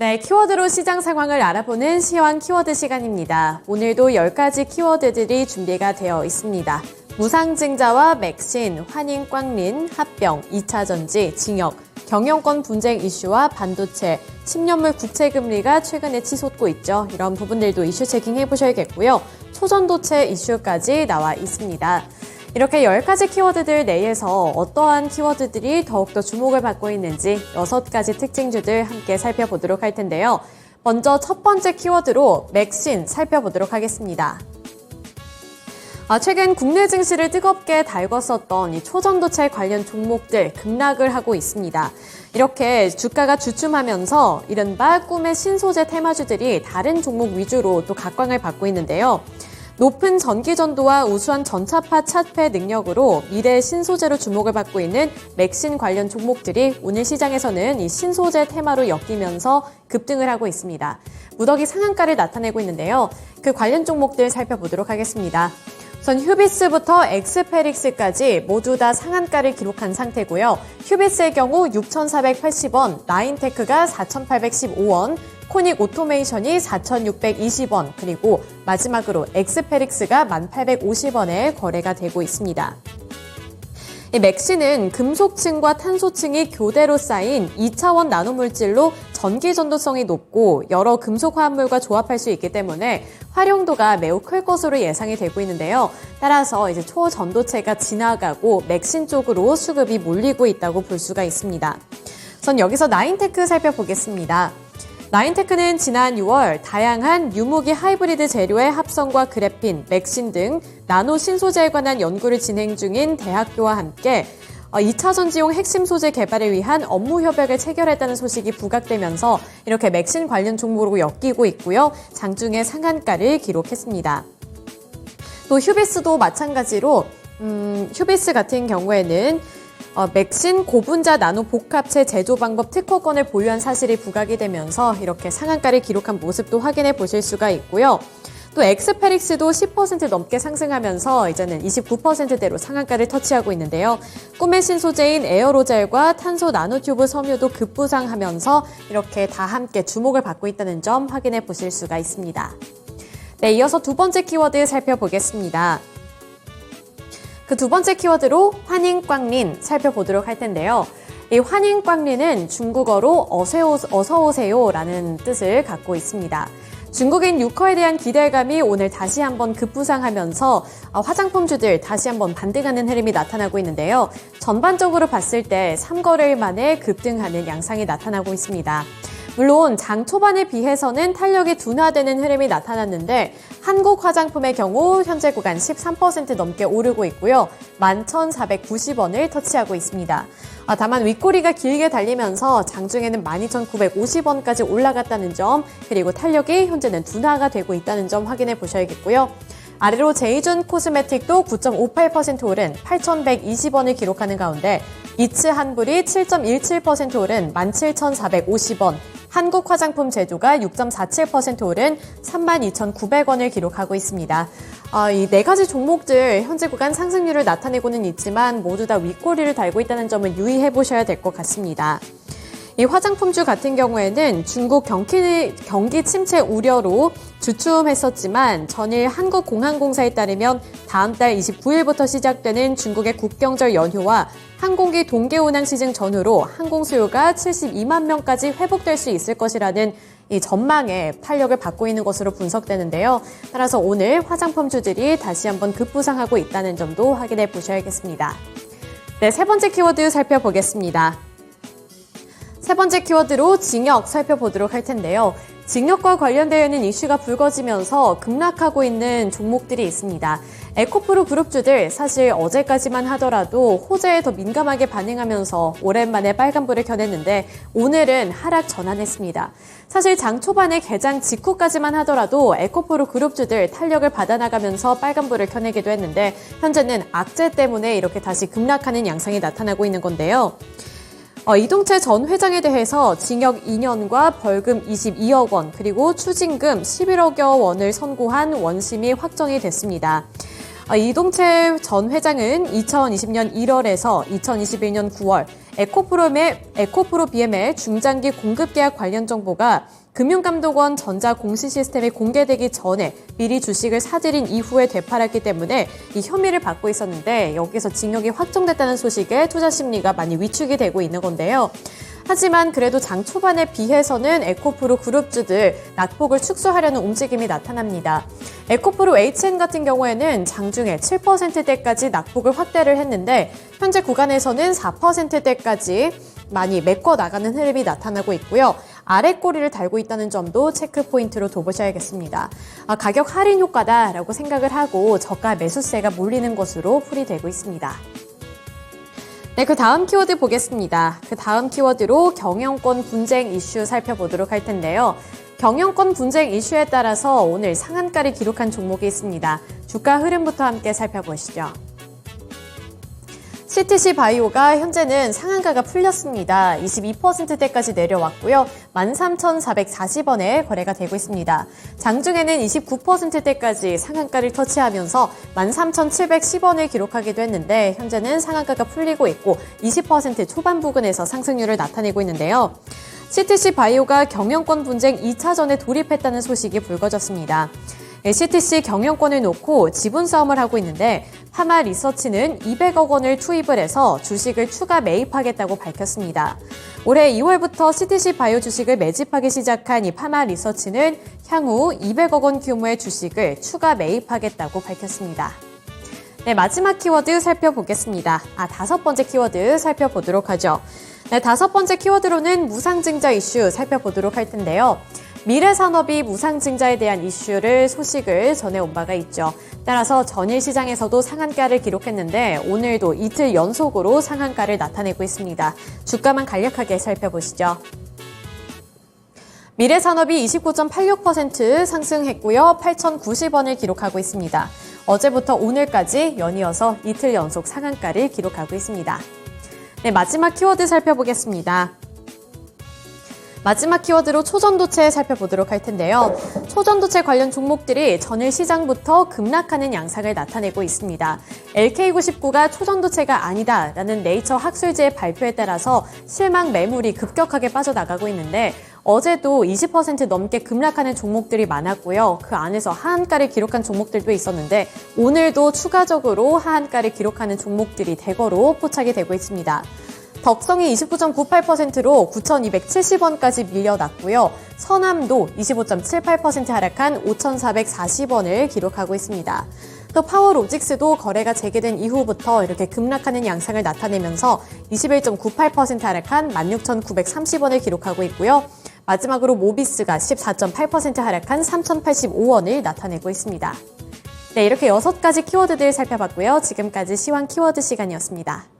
네, 키워드로 시장 상황을 알아보는 시황 키워드 시간입니다. 오늘도 10가지 키워드들이 준비가 되어 있습니다. 무상증자와 맥신, 환인 꽝린, 합병, 2차전지, 징역, 경영권 분쟁 이슈와 반도체, 10년물 국채 금리가 최근에 치솟고 있죠. 이런 부분들도 이슈 체킹 해 보셔야겠고요. 초전도체 이슈까지 나와 있습니다. 이렇게 10가지 키워드들 내에서 어떠한 키워드들이 더욱더 주목을 받고 있는지 6가지 특징주들 함께 살펴보도록 할 텐데요. 먼저 첫 번째 키워드로 맥신 살펴보도록 하겠습니다. 아, 최근 국내 증시를 뜨겁게 달궜었던 이 초전도체 관련 종목들 급락을 하고 있습니다. 이렇게 주가가 주춤하면서 이른바 꿈의 신소재 테마주들이 다른 종목 위주로 또 각광을 받고 있는데요. 높은 전기 전도와 우수한 전차파 차폐 능력으로 미래의 신소재로 주목을 받고 있는 맥신 관련 종목들이 오늘 시장에서는 이 신소재 테마로 엮이면서 급등을 하고 있습니다. 무더기 상한가를 나타내고 있는데요. 그 관련 종목들 살펴보도록 하겠습니다. 우선 휴비스부터 엑스페릭스까지 모두 다 상한가를 기록한 상태고요. 휴비스의 경우 6,480원, 라인테크가 4,815원, 코닉 오토메이션이 4,620원, 그리고 마지막으로 엑스페릭스가 1,850원에 거래가 되고 있습니다. 이 맥시는 금속층과 탄소층이 교대로 쌓인 2차원 나노물질로 전기 전도성이 높고 여러 금속 화합물과 조합할 수 있기 때문에 활용도가 매우 클 것으로 예상이 되고 있는데요. 따라서 이제 초전도체가 지나가고 맥신 쪽으로 수급이 몰리고 있다고 볼 수가 있습니다. 전 여기서 나인테크 살펴보겠습니다. 나인테크는 지난 6월 다양한 유무기 하이브리드 재료의 합성과 그래핀, 맥신 등 나노 신소재에 관한 연구를 진행 중인 대학교와 함께 2차 전지용 핵심 소재 개발을 위한 업무 협약을 체결했다는 소식이 부각되면서 이렇게 맥신 관련 종목으로 엮이고 있고요. 장중에 상한가를 기록했습니다. 또 휴비스도 마찬가지로 음, 휴비스 같은 경우에는 어, 맥신 고분자 나노 복합체 제조 방법 특허권을 보유한 사실이 부각이 되면서 이렇게 상한가를 기록한 모습도 확인해 보실 수가 있고요. 또 엑스페릭스도 10% 넘게 상승하면서 이제는 29%대로 상한가를 터치하고 있는데요. 꿈의 신소재인 에어로젤과 탄소 나노튜브 섬유도 급부상하면서 이렇게 다 함께 주목을 받고 있다는 점 확인해 보실 수가 있습니다. 네, 이어서 두 번째 키워드 살펴보겠습니다. 그 두 번째 키워드로 환인꽝린 살펴보도록 할 텐데요. 이 환인꽝린은 중국어로 어서 오세요 라는 뜻을 갖고 있습니다. 중국인 유커에 대한 기대감이 오늘 다시 한번 급부상하면서 화장품주들 다시 한번 반등하는 흐름이 나타나고 있는데요. 전반적으로 봤을 때 3거래일 만에 급등하는 양상이 나타나고 있습니다. 물론 장 초반에 비해서는 탄력이 둔화되는 흐름이 나타났는데 한국 화장품의 경우 현재 구간 13% 넘게 오르고 있고요. 11,490원을 터치하고 있습니다. 아, 다만 윗꼬리가 길게 달리면서 장중에는 12,950원까지 올라갔다는 점 그리고 탄력이 현재는 둔화가 되고 있다는 점 확인해 보셔야겠고요. 아래로 제이준 코스메틱도 9.58% 오른 8,120원을 기록하는 가운데 이츠 한불이 7.17% 오른 17,450원, 한국 화장품 제조가 6.47% 오른 32,900원을 기록하고 있습니다. 어, 이네 가지 종목들 현재 구간 상승률을 나타내고는 있지만 모두 다 윗꼬리를 달고 있다는 점을 유의해 보셔야 될 것 같습니다. 이 화장품주 같은 경우에는 중국 경기, 경기 침체 우려로 주춤했었지만 전일 한국공항공사에 따르면 다음 달 29일부터 시작되는 중국의 국경절 연휴와 항공기 동계 운항 시즌 전후로 항공 수요가 72만 명까지 회복될 수 있을 것이라는 이 전망에 탄력을 받고 있는 것으로 분석되는데요. 따라서 오늘 화장품주들이 다시 한번 급부상하고 있다는 점도 확인해 보셔야겠습니다. 네, 세 번째 키워드 살펴보겠습니다. 세 번째 키워드로 징역 살펴보도록 할 텐데요. 징역과 관련되어 있는 이슈가 불거지면서 급락하고 있는 종목들이 있습니다. 에코프로 그룹주들 사실 어제까지만 하더라도 호재에 더 민감하게 반응하면서 오랜만에 빨간불을 켜냈는데 오늘은 하락 전환했습니다. 사실 장 초반에 개장 직후까지만 하더라도 에코프로 그룹주들 탄력을 받아나가면서 빨간불을 켜내기도 했는데 현재는 악재 때문에 이렇게 다시 급락하는 양상이 나타나고 있는 건데요. 어, 이동채 전 회장에 대해서 징역 2년과 벌금 22억 원 그리고 추징금 11억여 원을 선고한 원심이 확정이 됐습니다. 어, 이동채 전 회장은 2020년 1월에서 2021년 9월 에코프로의, 에코프로 BML 중장기 공급 계약 관련 정보가 금융감독원 전자 공시 시스템이 공개되기 전에 미리 주식을 사들인 이후에 되팔았기 때문에 이 혐의를 받고 있었는데 여기서 징역이 확정됐다는 소식에 투자 심리가 많이 위축이 되고 있는 건데요. 하지만 그래도 장 초반에 비해서는 에코프로 그룹주들 낙폭을 축소하려는 움직임이 나타납니다. 에코프로 HN 같은 경우에는 장중에 7%대까지 낙폭을 확대를 했는데 현재 구간에서는 4%대까지 많이 메꿔 나가는 흐름이 나타나고 있고요. 아래 꼬리를 달고 있다는 점도 체크 포인트로 둬보셔야겠습니다. 아, 가격 할인 효과다라고 생각을 하고 저가 매수세가 몰리는 것으로 풀이되고 있습니다. 네, 그 다음 키워드 보겠습니다. 그 다음 키워드로 경영권 분쟁 이슈 살펴보도록 할 텐데요. 경영권 분쟁 이슈에 따라서 오늘 상한가를 기록한 종목이 있습니다. 주가 흐름부터 함께 살펴보시죠. CTC 바이오가 현재는 상한가가 풀렸습니다. 22%대까지 내려왔고요. 13,440원에 거래가 되고 있습니다. 장중에는 29%대까지 상한가를 터치하면서 13,710원을 기록하기도 했는데 현재는 상한가가 풀리고 있고 20% 초반 부근에서 상승률을 나타내고 있는데요. CTC 바이오가 경영권 분쟁 2차전에 돌입했다는 소식이 불거졌습니다. CTC 경영권을 놓고 지분 싸움을 하고 있는데 파마 리서치는 200억 원을 투입을 해서 주식을 추가 매입하겠다고 밝혔습니다. 올해 2월부터 CTC 바이오 주식을 매집하기 시작한 이 파마 리서치는 향후 200억 원 규모의 주식을 추가 매입하겠다고 밝혔습니다. 네, 마지막 키워드 살펴보겠습니다. 아, 다섯 번째 키워드 살펴보도록 하죠. 네, 다섯 번째 키워드로는 무상증자 이슈 살펴보도록 할 텐데요. 미래 산업이 무상증자에 대한 이슈를 소식을 전해온 바가 있죠. 따라서 전일 시장에서도 상한가를 기록했는데 오늘도 이틀 연속으로 상한가를 나타내고 있습니다. 주가만 간략하게 살펴보시죠. 미래산업이 29.86% 상승했고요. 8,090원을 기록하고 있습니다. 어제부터 오늘까지 연이어서 이틀 연속 상한가를 기록하고 있습니다. 네, 마지막 키워드 살펴보겠습니다. 마지막 키워드로 초전도체 살펴보도록 할 텐데요. 초전도체 관련 종목들이 전일 시장부터 급락하는 양상을 나타내고 있습니다. LK99가 초전도체가 아니다라는 네이처 학술지의 발표에 따라서 실망 매물이 급격하게 빠져나가고 있는데 어제도 20% 넘게 급락하는 종목들이 많았고요. 그 안에서 하한가를 기록한 종목들도 있었는데 오늘도 추가적으로 하한가를 기록하는 종목들이 대거로 포착이 되고 있습니다. 덕성이 29.98%로 9,270원까지 밀려났고요. 서남도 25.78% 하락한 5,440원을 기록하고 있습니다. 또 파워로직스도 거래가 재개된 이후부터 이렇게 급락하는 양상을 나타내면서 21.98% 하락한 16,930원을 기록하고 있고요. 마지막으로 모비스가 14.8% 하락한 3,085원을 나타내고 있습니다. 네, 이렇게 여섯 가지 키워드들 살펴봤고요. 지금까지 시황 키워드 시간이었습니다.